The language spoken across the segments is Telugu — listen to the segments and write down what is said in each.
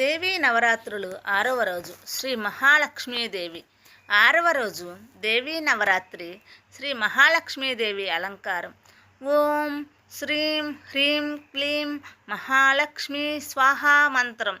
దేవీ నవరాత్రులు ఆరవ రోజు శ్రీ మహాలక్ష్మీదేవి. ఆరవ రోజు దేవీ నవరాత్రి శ్రీ మహాలక్ష్మీదేవి అలంకారం. ఓం శ్రీం హ్రీం క్లీం మహాలక్ష్మీ స్వాహా మంత్రం.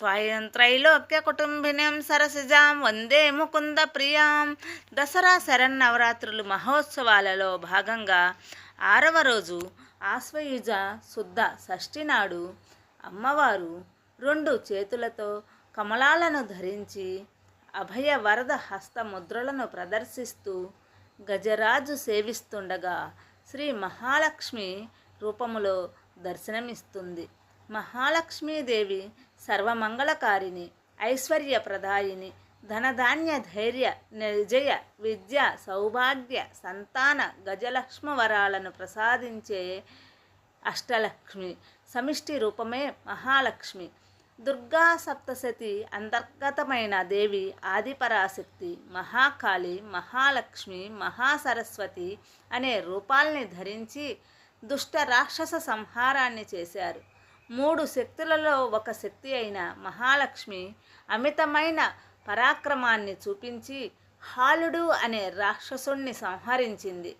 బ్రహ్మేంద్ర త్రైలోక్య వందే ముకుంద ప్రియాం శ్రీమన్మంద కటాక్షలబ్జ త్వయం త్రైలోక్య కుటుంబినిం సరసిజాం వందే ముకుంద ప్రియాం దసరా శరన్నవరాత్రులు మహోత్సవాలలో భాగంగా ఆరవ రోజు ఆశ్వయుజ శుద్ధ షష్ఠి నాడు అమ్మవారు రెండు చేతులతో కమలాలను ధరించి అభయ వరద హస్త ముద్రలను ప్రదర్శిస్తూ గజరాజు సేవిస్తుండగా శ్రీ మహాలక్ష్మి రూపములో దర్శనమిస్తుంది మహాలక్ష్మీదేవి సర్వమంగళకారిణి ఐశ్వర్యప్రదాయిని ధనధాన్య ధైర్య నిర్జయ విద్య సౌభాగ్య సంతాన గజలక్ష్మవరాలను ప్రసాదించే అష్టలక్ష్మి సమిష్టి రూపమే మహాలక్ష్మి. దుర్గా సప్తశతి అంతర్గతమైన దేవి ఆదిపరాశక్తి మహాకాళి మహాలక్ష్మి మహాసరస్వతి అనే రూపాల్ని ధరించి దుష్ట రాక్షస సంహారాన్ని చేశారు. మూడు శక్తులలో ఒక శక్తి అయిన మహాలక్ష్మి అమితమైన పరాక్రమాన్ని చూపించి హాలుడు అనే రాక్షసుణ్ణి సంహరించింది.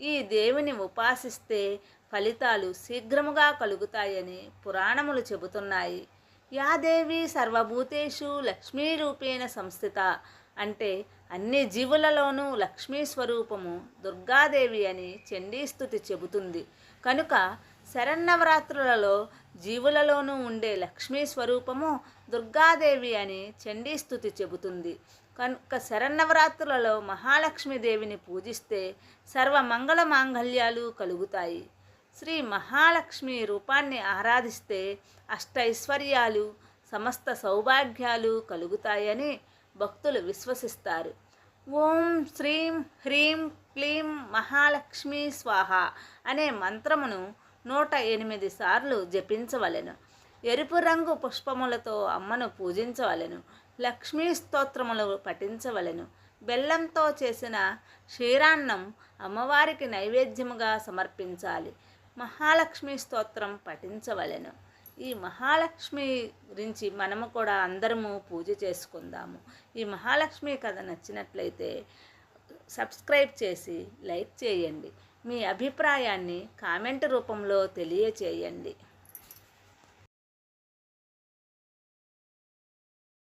ఈ దేవుని ఉపాసిస్తే ఫలితాలు శీఘ్రముగా కలుగుతాయని పురాణములు చెబుతున్నాయి. యాదేవి సర్వభూతేషు లక్ష్మీ రూపేణ సంస్థిత అంటే అన్ని జీవులలోనూ లక్ష్మీ స్వరూపము దుర్గాదేవి అని చండీస్థుతి చెబుతుంది. కనుక శరన్నవరాత్రులలో జీవులలోనూ ఉండే లక్ష్మీ స్వరూపము దుర్గాదేవి అని చండీస్తుతి చెబుతుంది. కనుక శరన్నవరాత్రులలో మహాలక్ష్మీదేవిని పూజిస్తే సర్వ మంగళ మాంగళ్యాలు కలుగుతాయి. శ్రీ మహాలక్ష్మి రూపాన్ని ఆరాధిస్తే అష్టైశ్వర్యాలు సమస్త సౌభాగ్యాలు కలుగుతాయని భక్తులు విశ్వసిస్తారు. ఓం శ్రీం హ్రీం క్లీం మహాలక్ష్మి స్వాహ అనే మంత్రమును నూట ఎనిమిది సార్లు జపించవలెను. ఎరుపు రంగు పుష్పములతో అమ్మను పూజించవలెను. లక్ష్మీ స్తోత్రములు పఠించవలెను. బెల్లంతో చేసిన క్షీరాన్నం అమ్మవారికి నైవేద్యముగా సమర్పించాలి. మహాలక్ష్మి స్తోత్రం పఠించవలెను. ఈ మహాలక్ష్మి గురించి మనము కూడా అందరము పూజ చేసుకుందాము. ఈ మహాలక్ష్మి కథ నచ్చినట్లయితే సబ్స్క్రైబ్ చేసి లైక్ చేయండి. మీ అభిప్రాయాన్ని కామెంట్ రూపంలో తెలియచేయండి.